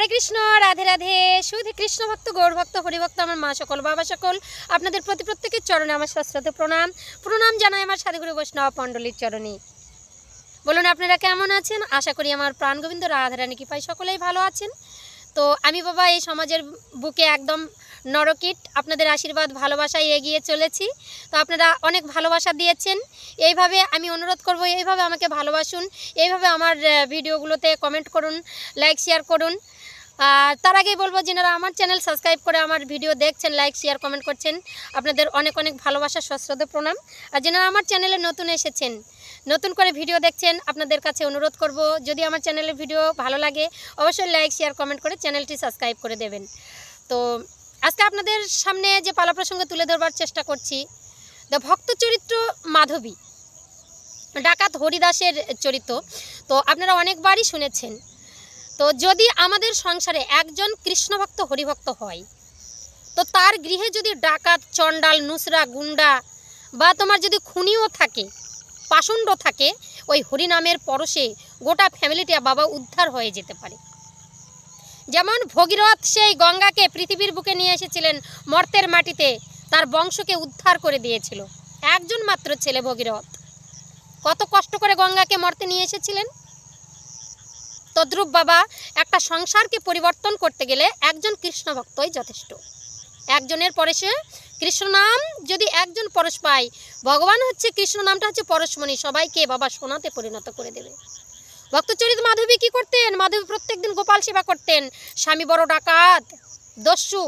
হরে কৃষ্ণ, রাধে রাধে। শুধু কৃষ্ণ ভক্ত, গৌর ভক্ত, হরিভক্ত, আমার মা সকল, বাবা সকল, আপনাদের প্রতি প্রত্যেকের চরণে আমার শাস্ত্রত প্রণাম। প্রণাম জানাই আমার সাধুগুরু বৈষ্ণব পণ্ডলীর চরণে। বলুন, আপনারা কেমন আছেন? আশা করি আমার প্রাণ গোবিন্দ রাধারানী কৃপায় সকলেই ভালো আছেন। তো আমি বাবা, এই সমাজের বুকে একদম নরকিট। আপনাদের আশীর্বাদ, ভালোবাসায় এগিয়ে চলেছি। তো আপনারা অনেক ভালোবাসা দিয়েছেন। এইভাবে আমি অনুরোধ করব, এইভাবে আমাকে ভালোবাসুন। এইভাবে আমার ভিডিওগুলোতে কমেন্ট করুন লাইক শেয়ার করুন। আর তার আগেই বলব, যেনারা আমার চ্যানেল সাবস্ক্রাইব করে আমার ভিডিও দেখছেন লাইক শেয়ার কমেন্ট করছেন, আপনাদের অনেক অনেক ভালোবাসা, সশ্রদ্ধ, প্রণাম। আর যেনারা আমার চ্যানেলে নতুন এসেছেন, নতুন করে ভিডিও দেখছেন, আপনাদের কাছে অনুরোধ করব, যদি আমার চ্যানেলের ভিডিও ভালো লাগে, অবশ্যই লাইক শেয়ার কমেন্ট করে চ্যানেলটি সাবস্ক্রাইব করে দেবেন। তো আজকে আপনাদের সামনে যে পালা প্রসঙ্গ তুলে ধরবার চেষ্টা করছি দ্য ভক্ত চরিত্র মাধবী, ডাকাত হরিদাসের চরিত্র। তো আপনারা অনেকবারই শুনেছেন তো যদি আমাদের সংসারে একজন কৃষ্ণভক্ত, হরিভক্ত হয়, তো তার গৃহে যদি ডাকাত, চণ্ডাল, নুসরা, গুন্ডা বা তোমার যদি খুনিও থাকে, পাষণ্ড থাকে, ওই হরিনামের পরশে গোটা ফ্যামিলিটা বাবা উদ্ধার হয়ে যেতে পারে। যেমন ভগীরথ সেই গঙ্গাকে পৃথিবীর বুকে নিয়ে এসেছিলেন মর্তের মাটিতে, তার বংশকে উদ্ধার করে দিয়েছিল। একজন মাত্র ছেলে ভগীরথ। কত কষ্ট করে গঙ্গাকে মর্তে নিয়ে এসেছিলেন? তদ্রূপ বাবা একটা সংসারকে পরিবর্তন করতে গেলে একজন কৃষ্ণ ভক্তই যথেষ্ট। একজনের পরে সে কৃষ্ণ নাম যদি একজন পরশ পায়, ভগবান হচ্ছে কৃষ্ণ নামটা হচ্ছে পরশমণি, সবাইকে বাবা সোনাতে পরিণত করে দেবে। ভক্তচরিত মাধবী কি করতেন? মাধবী প্রত্যেকদিন গোপাল সেবা করতেন। স্বামী বড় ডাকাত, দস্যু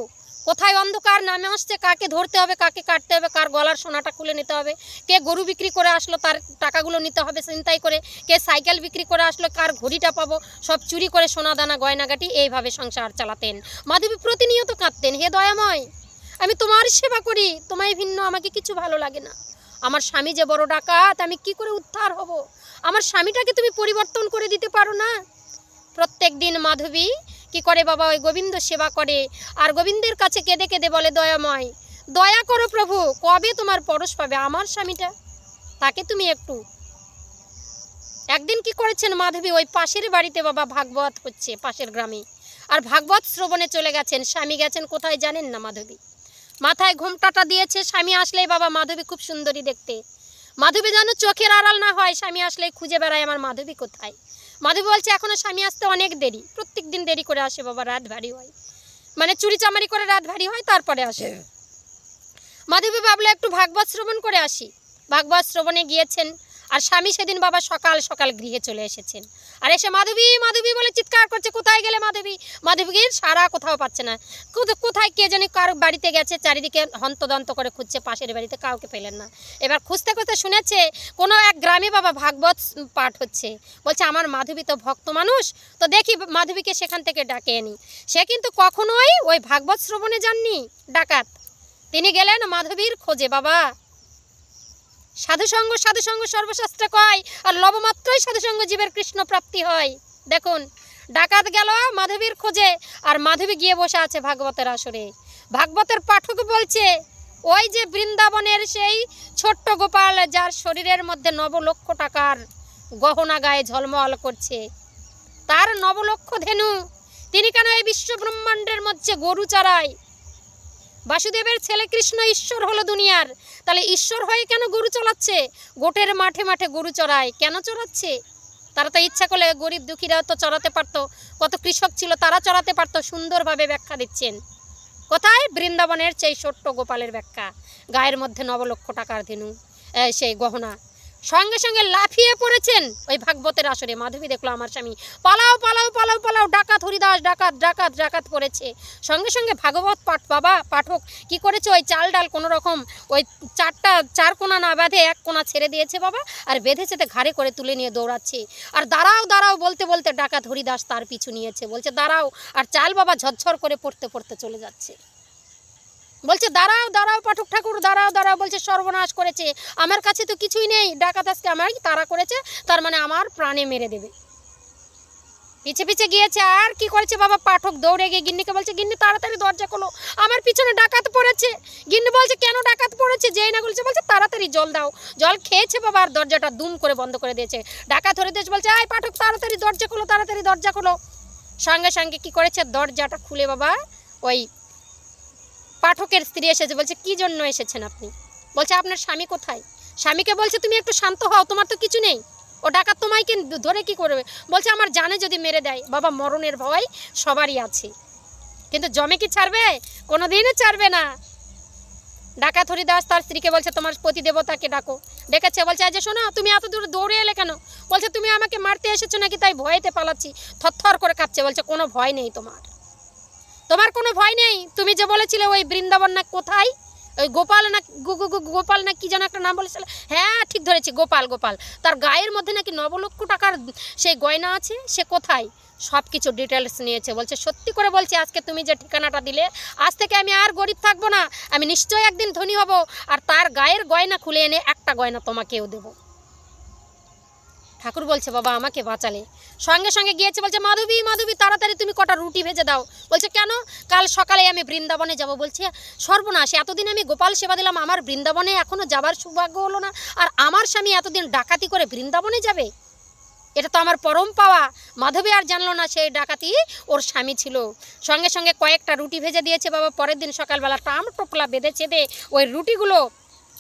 কোথায় অন্ধকার, নামে আসছে, কাকে ধরতে হবে, কাকে কাটতে হবে, কার গলার সোনাটা খুলে নিতে হবে, কে গরু বিক্রি করে আসলো, তার টাকাগুলো নিতে হবে চিন্তাই করে, কে সাইকেল বিক্রি করে আসলো, কার ঘড়িটা পাবো, সব চুরি করে সোনা দানা গয়নাগাটি এইভাবে সংসার চালাতেন। মাধবী প্রতিনিয়ত কাঁদতেন, হে দয়াময়, আমি তোমার সেবা করি, তোমায় ভিন্ন, আমাকে কিছু ভালো লাগে না। আমার স্বামী যে বড় ডাকাত, আমি কি করে উদ্ধার হব? আমার স্বামীটাকে তুমি পরিবর্তন করে দিতে পারো না? প্রত্যেক দিন মাধবী কি করে বাবা? ওই গোবিন্দ সেবা করে। আর গোবিন্দের কাছে কেঁদে কেঁদে বলে, দয়াময়, দয়া করো প্রভু, কবে তোমার পরশ পাবে? আমার স্বামীটা? তাকে তুমি একটু একদিন কি করেছেন মাধবী? ওই পাশের বাড়িতে বাবা ভাগবত হচ্ছে, পাশের গ্রামে। আর ভাগবত শ্রবণে চলে গেছেন। স্বামী গেছেন কোথায় জানেন না মাধবী? মাথায় ঘোমটাটা দিয়েছে, স্বামী আসলেই বাবা মাধবী খুব সুন্দরী দেখতে। মাধবী যেন চোখের আড়াল না হয়, স্বামী আসলেই খুঁজে বেড়ায় আমার মাধবী কোথায়? মাধবী বলছে এখনও স্বামী আসতে অনেক দেরি। প্রত্যেক দিন দেরি করে আসে বাবা, রাত ভারী হয়। মানে চুরি চামারি করে রাত ভারী হয়, তারপরে আসে। মাধবী বাবলা একটু ভাগবত শ্রবণ করে আসি। ভাগবত শ্রবণে গিয়েছেন, আর স্বামী সেদিন বাবা সকাল সকাল গৃহে চলে এসেছেন। আর এসে মাধবী মাধবী বলে চিৎকার করছে, কোথায় গেলে মাধবী? মাধবীকে সারা কোথাও পাচ্ছে না। কোথা- কোথায় কে জানি কার বাড়িতে গেছে, চারিদিকে হন্তদন্ত করে খুঁজছে, পাশের বাড়িতে কাউকে পেলেন না। এবার খুঁজতে খুঁজতে শুনেছে, কোনো এক গ্রামে বাবা ভাগবত পাঠ হচ্ছে। বলছে, আমার মাধবী তো ভক্ত মানুষ, তো দেখি মাধবীকে সেখান থেকে ডাকে আনি। সে কিন্তু কখনোই ওই ভাগবত শ্রবণে যাননি, ডাকাত। তিনি গেলেন মাধবীর খোঁজে, বাবা সাধুসঙ্গ সাধুসঙ্গ সর্বশাস্ত্রে কয়, আর লবমাত্রই সাধুসঙ্গ জীবের কৃষ্ণ প্রাপ্তি হয়। দেখুন, ডাকাত গেল মাধবীর খোঁজে, আর মাধবী গিয়ে বসে আছে ভাগবতের আসরে। ভাগবতের পাঠক বলছে, ওই যে বৃন্দাবনের সেই ছোট্ট গোপাল, যার শরীরের মধ্যে নব লক্ষ টাকার গহনা গায়ে ঝলমল করছে। তার নবলক্ষ ধেনু, তিনি কেন এই বিশ্ব ব্রহ্মাণ্ডের মধ্যে গরু চড়ায়? বাসুদেবের ছেলে কৃষ্ণ ঈশ্বর হলো দুনিয়ার। তাহলে ঈশ্বর হয়ে কেন গরু চড়াচ্ছে? গোটের মাঠে মাঠে গরু চড়ায়। কেন চড়াচ্ছে? তারা তো ইচ্ছা করলে গরিব দুঃখীরাও তো চড়াতে পারতো। কত কৃষক ছিল, তারা চড়াতে পারতো, সুন্দরভাবে ব্যাখ্যা দিচ্ছেন। কোথায়? বৃন্দাবনের সেই ছোট্ট গোপালের ব্যাখ্যা। গায়ের মধ্যে নবলক্ষ টাকার ধেনু সেই গহনা। সঙ্গে সঙ্গে লাফিয়ে পড়েছেন ওই ভাগবতের আসরে। মাধবী দেখল আমার স্বামী। পালাও পালাও পালাও পালাও, ডাকাত হরিদাস, ডাকাত ডাকাত ডাকাত পড়েছে। সঙ্গে সঙ্গে ভাগবত পাঠ, বাবা, পাঠক কি করেছে? ওই চাল ডাল কোনো রকম ওই চারটা, চার কোনা না বাঁধে এক কোনা ছেড়ে দিয়েছে বাবা, আর বেঁধেছে তো ঘাড়ে করে তুলে নিয়ে দৌড়াচ্ছে। আর দাঁড়াও দাঁড়াও বলতে বলতে ডাকাত হরিদাস তার পিছু নিয়েছে। বলছে, দাঁড়াও। আর চাল বাবা ঝরঝর করে পড়তে পড়তে চলে যাচ্ছে। বলছে, দাঁড়াও দাঁড়াও পাঠক ঠাকুর, দাঁড়াও দাঁড়াও, বলছে, সর্বনাশ করেছে। আমার কাছে তো কিছুই নেই। ডাকাত আজকে আমার তারা করেছে? তার মানে আমার প্রাণে মেরে দেবে। পিছে পিছে গিয়েছে, আর কি করেছে বাবা পাঠক? দৌড়ে গিয়ে গিন্নিকে বলছে, গিন্নি, তাড়াতাড়ি দরজা খোলো। আমার পিছনে ডাকাত পড়েছে। গিন্নি বলছে, কেন ডাকাত পড়েছে? যেই না বলছে বলছে, তাড়াতাড়ি জল দাও। জল খেয়েছে বাবা, আর দরজাটা দুম করে বন্ধ করে দিয়েছে। ডাকাত ধরে দিয়েছে বলছে, আয় পাঠক, তাড়াতাড়ি দরজা খোলো, তাড়াতাড়ি দরজা খোলো। সঙ্গে সঙ্গে কি করেছে? দরজাটা খুলে বাবা, ওই পাঠকের স্ত্রী এসেছে, বলছে, কি জন্য এসেছেন আপনি? বলছে, আপনার স্বামী কোথায়? স্বামীকে বলছে, তুমি একটু শান্ত হও, তোমার তো কিছু নেই। ও ডাকাত তোমায় কি ধরে কি করবে? বলছে, আমার জানে যদি মেরে দেয়, বাবা মরণের ভয় সবারই আছে। কিন্তু জমে কি ছাড়বে? কোনো দিনই ছাড়বে না। ডাকাত হরিদাস তার স্ত্রীকে বলছে, তোমার পতি দেবতাকে ডাকো। ডেকেছে, বলছে, আজ শোনো, তুমি এত দূর দৌড়ে এলে কেন? বলছে, তুমি আমাকে মারতে এসেছ নাকি, তাই ভয়েতে পালাচ্ছি। থরথর করে কাঁপছে, বলছে, কোনো ভয় নেই তোমার। তোমার কোনো ভয় নেই? তুমি যে বলেছিলে ওই বৃন্দাবন না কোথায়? ওই গোপাল না গোপাল না কি যেন একটা নাম বলেছিল? হ্যাঁ ঠিক ধরেছি, গোপাল গোপাল। তার গায়ের মধ্যে নাকি নবলক্ষ টাকার সেই গয়না আছে? সে কোথায়? সব কিছু ডিটেলস নিয়েছে, বলছে, সত্যি করে বলছি, আজকে তুমি যে ঠিকানাটা দিলে, আজ থেকে আমি আর গরিব থাকব না। আমি নিশ্চয়ই একদিন ধনী হব, আর তার গায়ের গয়না খুলে এনে একটা গয়না তোমাকেও দেবো। ঠাকুর বলছে, বাবা, আমাকে বাঁচালে। সঙ্গে সঙ্গে গিয়েছে, বলছে, মাধবী মাধবী, তাড়াতাড়ি তুমি কটা রুটি ভেজে দাও। বলছে, কেন? কাল সকালে আমি বৃন্দাবনে যাব। বলছে, সর্বনাশ, এতদিন আমি গোপাল সেবা দিলাম, আমার বৃন্দাবনে এখনও যাবার সৌভাগ্য হলো না। আর আমার স্বামী এতদিন ডাকাতি করে বৃন্দাবনে যাবে? এটা তো আমার পরম পাওয়া। মাধবী আর জানলো না সেই ডাকাতি ওর স্বামী ছিল। সঙ্গে সঙ্গে কয়েকটা রুটি ভেজে দিয়েছে বাবা। পরের দিন সকালবেলা টাম টোপলা বেঁধে চেঁধে ওই রুটিগুলো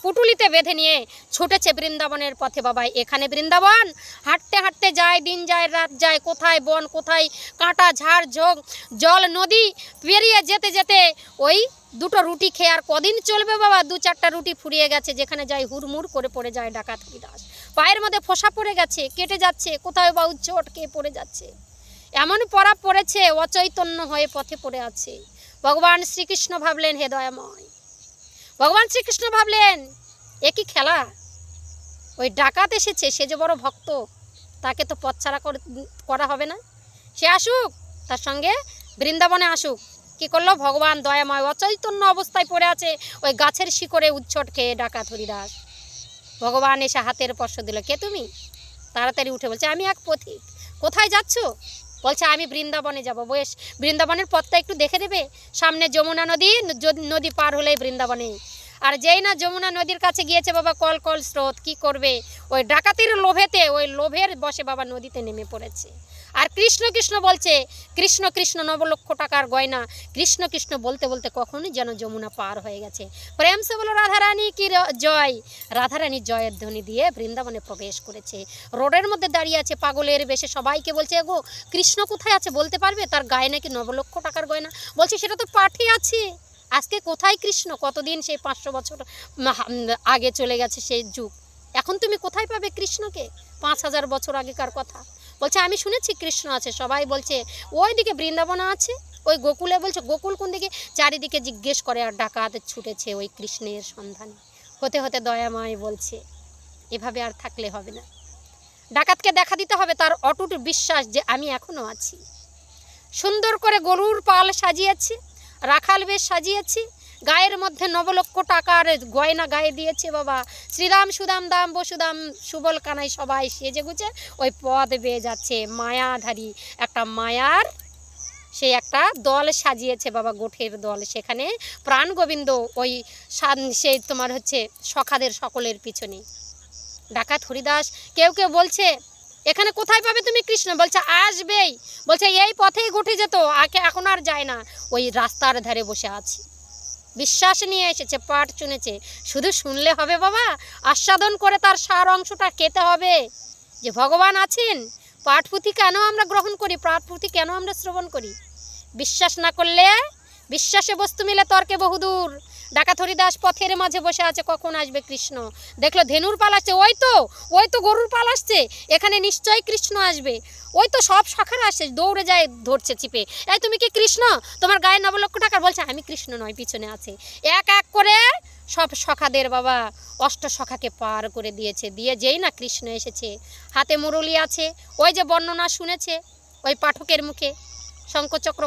পুটুলিতে বেঁধে নিয়ে ছুটেছে বৃন্দাবনের পথে বাবা এখানে বৃন্দাবন, হাঁটতে হাঁটতে যায়, দিন যায়, রাত যায়, কোথায় বন, কোথায় কাঁটা, ঝাড়, ঝোঁক, জল, নদী, পেরিয়ে যেতে যেতে ওই দুটো রুটি খেয়ে আর কদিন চলবে বাবা? দু চারটা রুটি ফুরিয়ে গেছে, যেখানে যায় হুড়মুড় করে পড়ে যায় ডাকাত দাস পায়ের মধ্যে ফোসা পড়ে গেছে, কেটে যাচ্ছে, কোথায় বা চটকে পড়ে যাচ্ছে। এমন পড়া পড়েছে, অচৈতন্য হয়ে পথে পড়ে আছে। ভগবান শ্রীকৃষ্ণ ভাবলেন, হে দয়াময় ভগবান শ্রীকৃষ্ণ ভাবলেন, এ কি খেলা? ওই ডাকাত এসেছে, সে যে বড় ভক্ত, তাকে তো পথ ছাড়া করে- হবে না। সে আসুক, তার সঙ্গে বৃন্দাবনে আসুক। কি করল? ভগবান দয়াময় অচৈতন্য অবস্থায় পড়ে আছে, ওই গাছের শিকড়ে উচ্ছট খেয়ে ডাকাত হরিদাস। ভগবান এসে হাতের স্পর্শ দিল, কে তুমি? তাড়াতাড়ি উঠে বলছে, আমি এক পথিক। কোথায় যাচ্ছ? বলছে, আমি বৃন্দাবনে যাব। বেশ, বৃন্দাবনের পথটা একটু দেখে দেবে? সামনে যমুনা নদী নদী পার হলেই বৃন্দাবনে। আর যেই না যমুনা নদীর কাছে গিয়েছে, বাবা, কল কল স্রোত, কি করবে? ওই ডাকাতির লোভেতে, ওই লোভের বসে বাবা নদীতে নেমে পড়েছে। আর কৃষ্ণ কৃষ্ণ বলছে, কৃষ্ণ কৃষ্ণ নবলক্ষ টাকার গয়না। কৃষ্ণ কৃষ্ণ বলতে বলতে কখনই যেন যমুনা পার হয়ে গেছে। প্রেম সে বলো, রাধারানী কি জয়? রাধারানী জয়ের ধ্বনি দিয়ে বৃন্দাবনে প্রবেশ করেছে। রোডের মধ্যে দাঁড়িয়ে আছে পাগলের বেশে। সবাইকে বলছে গো কৃষ্ণ কোথায় আছে বলতে পারবে? তার গায়ে নাকি নবলক্ষ টাকার গয়না? বলছে, সেটা তো পাঠে আছে। আজকে কোথায় কৃষ্ণ? কতদিন সেই পাঁচশো বছর আগে চলে গেছে সেই যুগ? এখন তুমি কোথায় পাবে কৃষ্ণকে? পাঁচ হাজার বছর আগেকার কথা। বলছে, আমি শুনেছি কৃষ্ণ আছে, সবাই বলছে ওই দিকে বৃন্দাবন আছে, ওই গোকুলে বলছে, গোকুল কোন দিকে? চারিদিকে জিজ্ঞেস করে আর ডাকাত ছুটেছে ওই কৃষ্ণের সন্ধানে। হতে হতে দয়াময় বলছে, এভাবে আর থাকলে হবে না। ডাকাতকে দেখা দিতে হবে তার অটুট বিশ্বাস যে আমি এখনও আছি। সুন্দর করে গরুর পাল সাজিয়েছি, রাখাল বেশ সাজিয়েছি গায়ের মধ্যে নবলক্ষ টাকার গয়না গায়ে দিয়েছে বাবা। শ্রীরাম, সুদাম দাম বসুদাম সুবল কানাই সবাই সেজে গুছে ওই পদ বেয়ে যাচ্ছে মায়াধারী। একটা মায়ার সে একটা দল সাজিয়েছে বাবা, গোঠের দল। সেখানে প্রাণ গোবিন্দ ওই সেই তোমার হচ্ছে সখাদের সকলের পিছনে। ডাকাত হরিদাস, কেউ কেউ বলছে, এখানে কোথায় পাবে তুমি কৃষ্ণ? বলছে, আসবেই। বলছে, এই পথেই ঘটে যেত, আগে এখন আর যায় না। ওই রাস্তার ধারে বসে আছে। বিশ্বাস নিয়ে এসেছে পাট চুনেছে শুধু শুনলে হবে বাবা, আস্বাদন করে তার সার অংশটা খেতে হবে। যে ভগবান আছেন পাঠপুঁথি কেন আমরা গ্রহণ করি? পাঠপুঁথি কেন আমরা শ্রবণ করি? বিশ্বাস না করলে, বিশ্বাসে বস্তু মিলে তর্কে বহুদূর। ডাকাত হরিদাস পথের মাঝে বসে আছে, কখন আসবে কৃষ্ণ? দেখল ধেনুর পাল আসছে, ওই তো ওই তো গরুর পাল আসছে, এখানে নিশ্চয়ই কৃষ্ণ আসবে। ওই তো সব শাখারা আসছে, দৌড়ে যায়, ধরছে চিপে। এই তুমি কি কৃষ্ণ? তোমার গায়ে নবলক্ষ টাকার বলছে, আমি কৃষ্ণ নয় পিছনে আছে। এক এক করে সব সখাদের বাবা অষ্ট সখাকে পার করে দিয়েছে, দিয়ে যেই না কৃষ্ণ এসেছে, হাতে মুরলি আছে, ওই যে বর্ণনা শুনেছে, ওই পাঠকের মুখে। শঙ্কচক্র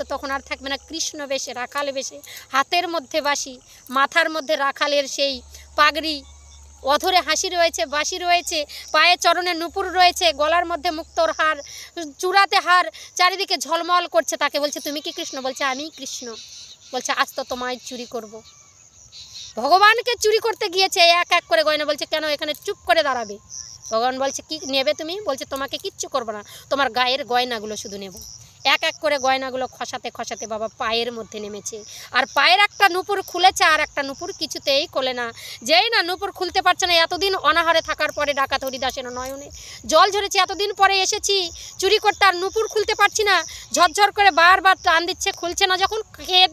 তো তখন আর থাকবে না। কৃষ্ণ বেশে, রাখাল বেশে, হাতের মধ্যে বাসি মাথার মধ্যে রাখালের সেই পাগড়ি। অধরে হাসি রয়েছে, বাঁশি রয়েছে, পায়ে চরণে নুপুর রয়েছে, গলার মধ্যে মুক্তর হার, চূড়াতে হার, চারিদিকে ঝলমল করছে তাকে। বলছে, তুমি কি কৃষ্ণ? বলছে, আমি কৃষ্ণ। বলছে, আজ তো তোমায় চুরি করব। ভগবানকে চুরি করতে গিয়েছে, এক এক করে গয়না। বলছে, কেন এখানে চুপ করে দাঁড়াবে? ভগবান বলছে, কি নেবে তুমি? বলছে, তোমাকে কিচ্ছু করব না। তোমার গায়ের গয়নাগুলো শুধু নেব। এক এক করে গয়নাগুলো খসাতে খসাতে বাবা পায়ের মধ্যে নেমেছে। আর পায়ের একটা নুপুর খুলেছে আর একটা নুপুর কিছুতেই খোলে না। যেই না নুপুর খুলতে পারছে না, এতদিন অনাহারে থাকার পরে ডাকাত হরিদাসের নয়নে। জল ঝরেছে, এতদিন পরে এসেছি। চুরি করতে আর নুপুর খুলতে পারছি না। ঝরঝর করে বারবার টান দিচ্ছে, খুলছে না। যখন খেয়ে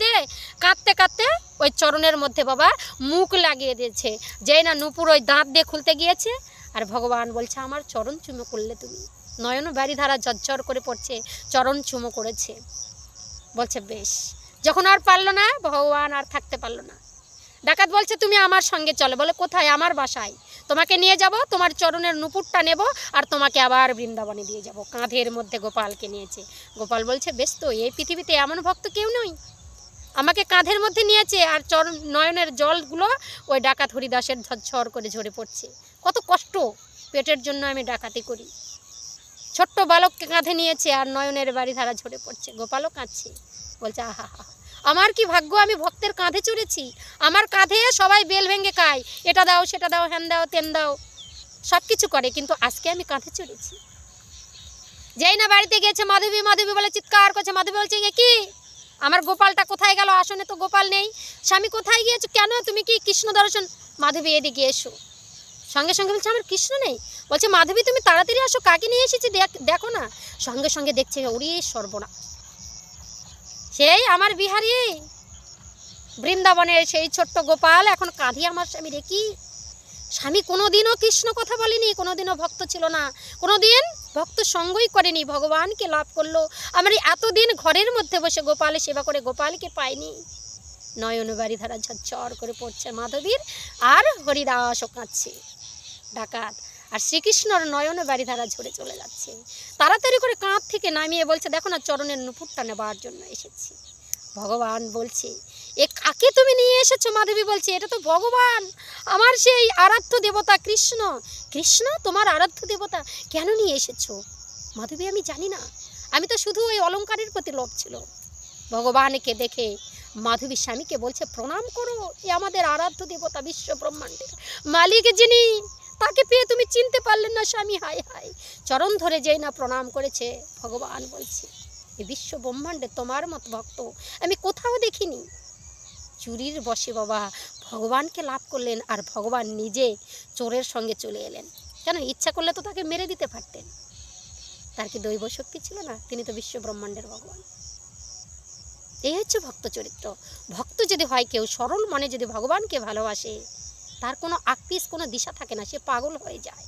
কাঁদতে কাঁদতে ওই চরণের মধ্যে বাবা মুখ লাগিয়ে দিয়েছে। যেই না নুপুর ওই দাঁত দিয়ে খুলতে গিয়েছে। আর ভগবান বলছে, আমার চরণ চুমো করলে তুমি। নয়ন বাড়ি ধারা ঝরঝর করে পড়ছে, চরণ চুমো করেছে। বলছে, বেশ, যখন আর পারল না, ভগবান আর থাকতে পারল না। ডাকাত বলছে, তুমি আমার সঙ্গে চলো। বলে, কোথায়? আমার বাসায়। তোমাকে নিয়ে যাব, তোমার চরণের নুপুরটা নেব, আর তোমাকে আবার বৃন্দাবনে দিয়ে যাব। কাঁধের মধ্যে গোপালকে নিয়েছে। গোপাল বলছে, বেশ তো, এই পৃথিবীতে এমন ভক্ত কেউ নয় আমাকে কাঁধের মধ্যে নিয়েছে, আর চরণ, নয়নের জলগুলো ওই ডাকাত হরিদাসের ঝরঝর করে ঝরে পড়ছে। কত কষ্ট! পেটের জন্য আমি ডাকাতি করি। ছোট্ট বালককে কাঁধে নিয়েছে আর নয়নের বাড়ি ধারা ঝরে পড়ছে। গোপালও কাঁদছে। বলছে, আহা হা আমার কি ভাগ্য? আমি ভক্তের কাঁধে চড়েছি। আমার কাঁধে সবাই বেল ভেঙে খায়। এটা দাও, সেটা দাও, হ্যান দাও, তেন দাও। সব কিছু করে, কিন্তু আজকে আমি কাঁধে চড়েছি। যেই না বাড়িতে গেছে মাধবী মাধবী বলে চিৎকার করছে। মাধবী বলছে কি? আমার গোপালটা কোথায় গেল? আসনে তো গোপাল নেই। স্বামী কোথায় গিয়েছো? কেন? তুমি কি কৃষ্ণ দর্শন? মাধবী, এদিকে এসো। সঙ্গে সঙ্গে বলছে, আমার কৃষ্ণ নেই। বলছে, মাধবী, তুমি তাড়াতাড়ি আসো, কাকে নিয়ে এসেছি? দেখ- না। সঙ্গে সঙ্গে দেখছে ওরে সর্বনা সেই আমার বিহারি, বৃন্দাবনের সেই ছোট্ট গোপাল, এখন কাঁধে আমার স্বামী রেখি স্বামী কোনোদিনও কৃষ্ণ কথা বলেনি, কোনোদিনও ভক্ত ছিল না। কোনোদিন ভক্ত সঙ্গই করেনি, ভগবানকে লাভ করল। আমার এতদিন ঘরের মধ্যে বসে গোপালে সেবা করে গোপালকে পাইনি নয়ন বাড়ি ধারা ঝরঝর করে পড়ছে মাধবীর, আর হরিদাসও কাঁদছে। ডাকাত। আর শ্রীকৃষ্ণর নয়নে বাড়ি ধারা ঝরে চলে যাচ্ছে। তাড়াতাড়ি করে কাঁধ থেকে নামিয়ে বলছে, দেখো না, চরণের নুপুরটা নেবার জন্য এসেছি। ভগবান বলছে, এ কাকে তুমি নিয়ে এসেছ? মাধবী বলছে, এটা তো ভগবান, আমার সেই আরাধ্য দেবতা কৃষ্ণ। কৃষ্ণ? তোমার আরাধ্য দেবতা কেন নিয়ে এসেছ? মাধবী আমি জানি না। আমি তো শুধু ওই অলংকারের প্রতি লোভ ছিল। ভগবানকে দেখে মাধবী স্বামীকে বলছে, প্রণাম করো, এ আমাদের আরাধ্য দেবতা বিশ্ব ব্রহ্মাণ্ডের মালিক যিনি তাকে পেয়ে তুমি চিনতে পারলেন না স্বামী, হায় হায়। চরণ ধরে যেই না প্রণাম করেছে, ভগবান বলছে, এ বিশ্ব ব্রহ্মাণ্ডে তোমার মতো ভক্ত আমি কোথাও দেখিনি। চুরির বসে বাবা, ভগবানকে লাভ করলেন আর ভগবান নিজে চোরের সঙ্গে চলে এলেন। কেন, ইচ্ছা করলে তো তাকে মেরে দিতে পারতেন। তার কি দৈব শক্তি ছিল না? তিনি তো বিশ্ব ব্রহ্মাণ্ডের ভগবান। এই হচ্ছে ভক্ত চরিত্র। ভক্ত যদি হয় কেউ সরল মনে যদি ভগবানকে ভালোবাসে তার কোনো আকপিস কোনো দিশা থাকে না সে পাগল হয়ে যায়।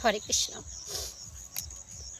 হরে কৃষ্ণ।